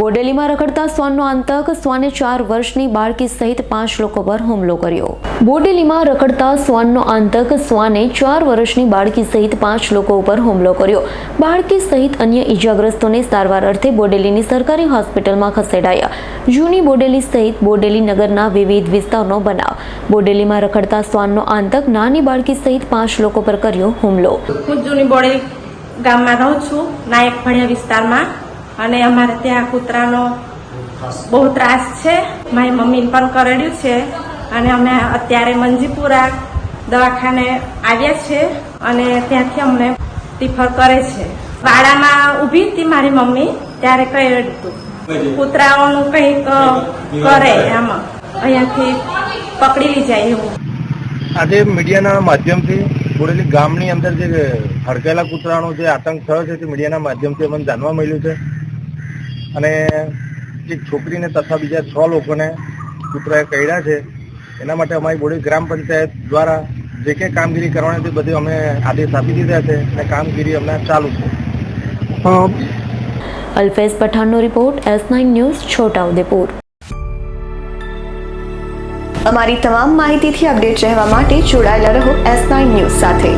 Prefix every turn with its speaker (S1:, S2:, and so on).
S1: બોડેલીમાં રખડતા શ્વાનનો આતંક શ્વાને ચાર વર્ષની બાળકી સહિત પાંચ લોકો પર હુમલો કર્યો. બોડેલીમાં રખડતા શ્વાનનો આતંક શ્વાને ચાર વર્ષની બાળકી સહિત પાંચ લોકો ઉપર હુમલો કર્યો. બાળકી સહિત અન્ય ઈજાગ્રસ્તોને સારવાર અર્થે બોડેલીની સરકારી હોસ્પિટલમાં ખસેડાયા. જૂની બોડેલી સહિત બોડેલી નગરના વિવિધ વિસ્તારનો બનાવ. બોડેલીમાં રખડતા શ્વાનનો આતંક, નાની બાળકી સહિત પાંચ લોકો પર કર્યો હુમલો.
S2: હું જૂની બોડેલી ગામમાં રહું છું નાયક ફળિયા વિસ્તારમાં. અને અમારે ત્યાં કૂતરાનો બહુ ત્રાસ છે. મારી મમ્મીને પણ કરેડ્યું છે. અને અમે અત્યારે મંજીપુરા દવાખાને આવ્યા છે અને ત્યાંથી અમને રિફર કરે છે. વાડામાં ઊભી હતી મારી મમ્મી ત્યારે કરેડ્યું હતું કૂતરાઓનું કંઈક કરે આમાં. અહીંયાથી પકડી લઈ જાય એવું.
S3: આજે મીડિયાના માધ્યમથી બોડેલી ગામની અંદર જે હડકેલા કૂતરાનો જે આતંક થયો છે તે મીડિયાના માધ્યમથી અમને જાણવા મળ્યું છે. અને એક છોકરીને તથા બીજા છ લોકોને કૂતરાએ કર્યા છે. એના માટે અમારી બોડી ગ્રામ પંચાયત દ્વારા જે કંઈ કામગીરી કરવાની હતી બધી અમે આદેશ આપી દીધા છે અને કામગીરી અમને ચાલુ છે.
S1: Alfez પઠાણનો report S nine news Chhota Udepur.
S4: અમારી તમામ માહિતીથી અપડેટ રહેવા માટે જોડાયેલા રહો એસ નાઇન ન્યૂઝ સાથે.